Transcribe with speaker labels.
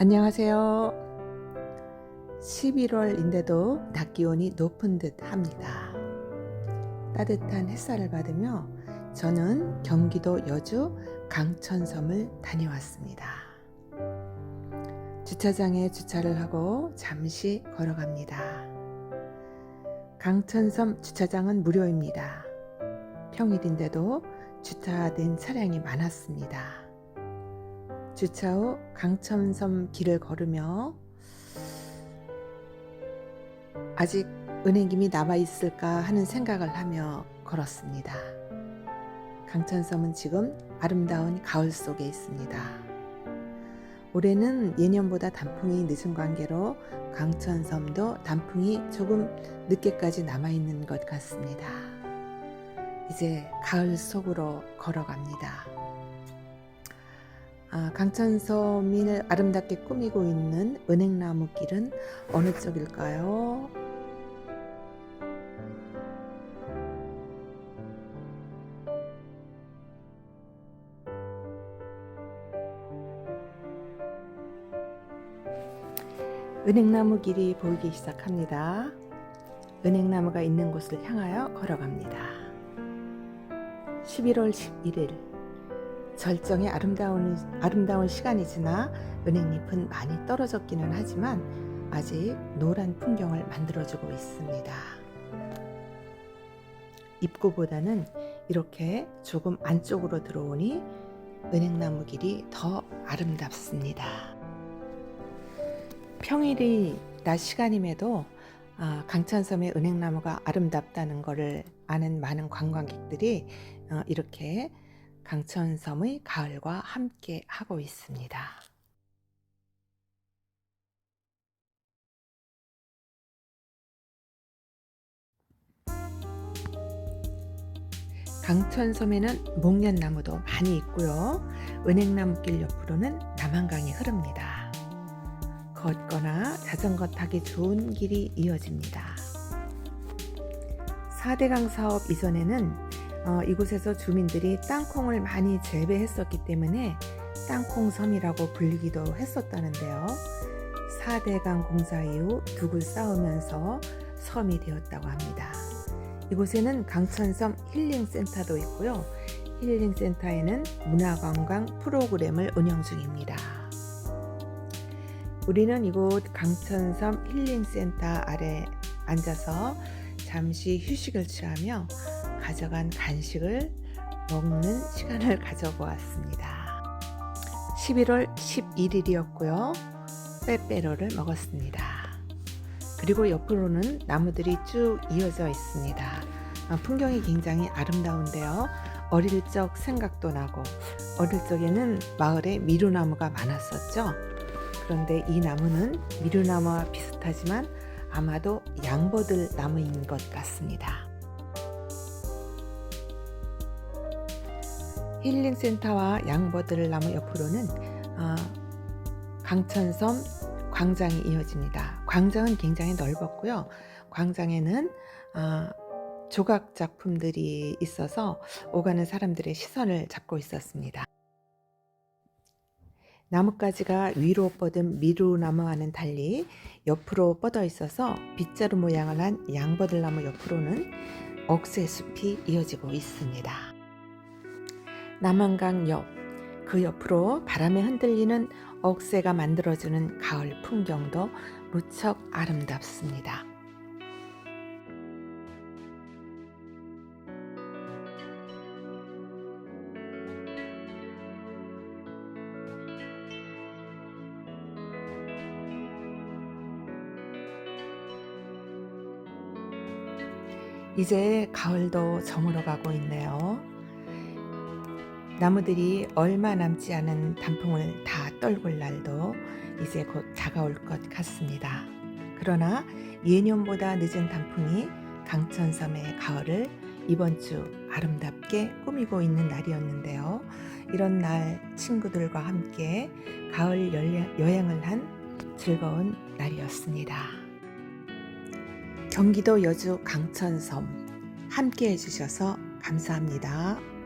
Speaker 1: 안녕하세요. 11월인데도 낮 기온이 높은 듯 합니다. 따뜻한 햇살을 받으며 저는 경기도 여주 강천섬을 다녀왔습니다. 주차장에 주차를 하고 잠시 걸어갑니다. 강천섬 주차장은 무료입니다. 평일인데도 주차된 차량이 많았습니다. 주차 후 강천섬 길을 걸으며 아직 은행김이 남아 있을까 하는 생각을 하며 걸었습니다. 강천섬은 지금 아름다운 가을 속에 있습니다. 올해는 예년보다 단풍이 늦은 관계로 강천섬도 단풍이 조금 늦게까지 남아 있는 것 같습니다. 이제 가을 속으로 걸어갑니다. 아, 강천섬을 아름답게 꾸미고 있는 은행나무 길은 어느 쪽일까요? 은행나무 길이 보이기 시작합니다. 은행나무가 있는 곳을 향하여 걸어갑니다. 11월 11일 절정의 아름다운, 아름다운 시간이 지나 은행잎은 많이 떨어졌기는 하지만 아직 노란 풍경을 만들어주고 있습니다. 입구보다는 이렇게 조금 안쪽으로 들어오니 은행나무 길이 더 아름답습니다. 평일이 낮 시간임에도 아, 강천섬의 은행나무가 아름답다는 것을 아는 많은 관광객들이 어, 이렇게 강천섬의 가을과 함께 하고 있습니다. 강천섬에는 목련나무도 많이 있고요. 은행나무길 옆으로는 남한강이 흐릅니다. 걷거나 자전거 타기 좋은 길이 이어집니다. 4대강 사업 이전에는 어, 이곳에서 주민들이 땅콩을 많이 재배했었기 때문에 땅콩섬이라고 불리기도 했었다는데요. 4대강 공사 이후 둑을 쌓으면서 섬이 되었다고 합니다. 이곳에는 강천섬 힐링센터도 있고요. 힐링센터에는 문화관광 프로그램을 운영 중입니다. 우리는 이곳 강천섬 힐링센터 아래 앉아서 잠시 휴식을 취하며 가져간 간식을 먹는 시간을 가져보았습니다. 11월 11일이었고요. 빼빼로를 먹었습니다. 그리고 옆으로는 나무들이 쭉 이어져 있습니다. 아, 풍경이 굉장히 아름다운데요. 어릴 적 생각도 나고 어릴 적에는 마을에 미루나무가 많았었죠. 그런데 이 나무는 미루나무와 비슷하지만 아마도 양버들 나무인 것 같습니다. 힐링센터와 양버들 나무 옆으로는 어, 강천섬 광장이 이어집니다. 광장은 굉장히 넓었고요. 광장에는 어, 조각 작품들이 있어서 오가는 사람들의 시선을 잡고 있었습니다. 나뭇가지가 위로 뻗은 미루나무와는 달리 옆으로 뻗어 있어서 빗자루 모양을 한 양버들나무 옆으로는 억새숲이 이어지고 있습니다. 남한강 옆, 그 옆으로 바람에 흔들리는 억새가 만들어주는 가을 풍경도 무척 아름답습니다. 이제 가을도 저물어 가고 있네요. 나무들이 얼마 남지 않은 단풍을 다 떨굴 날도 이제 곧 다가올 것 같습니다. 그러나 예년보다 늦은 단풍이 강천섬의 가을을 이번 주 아름답게 꾸미고 있는 날이었는데요. 이런 날 친구들과 함께 가을 여행을 한 즐거운 날이었습니다. 경기도 여주 강천섬 함께 해주셔서 감사합니다.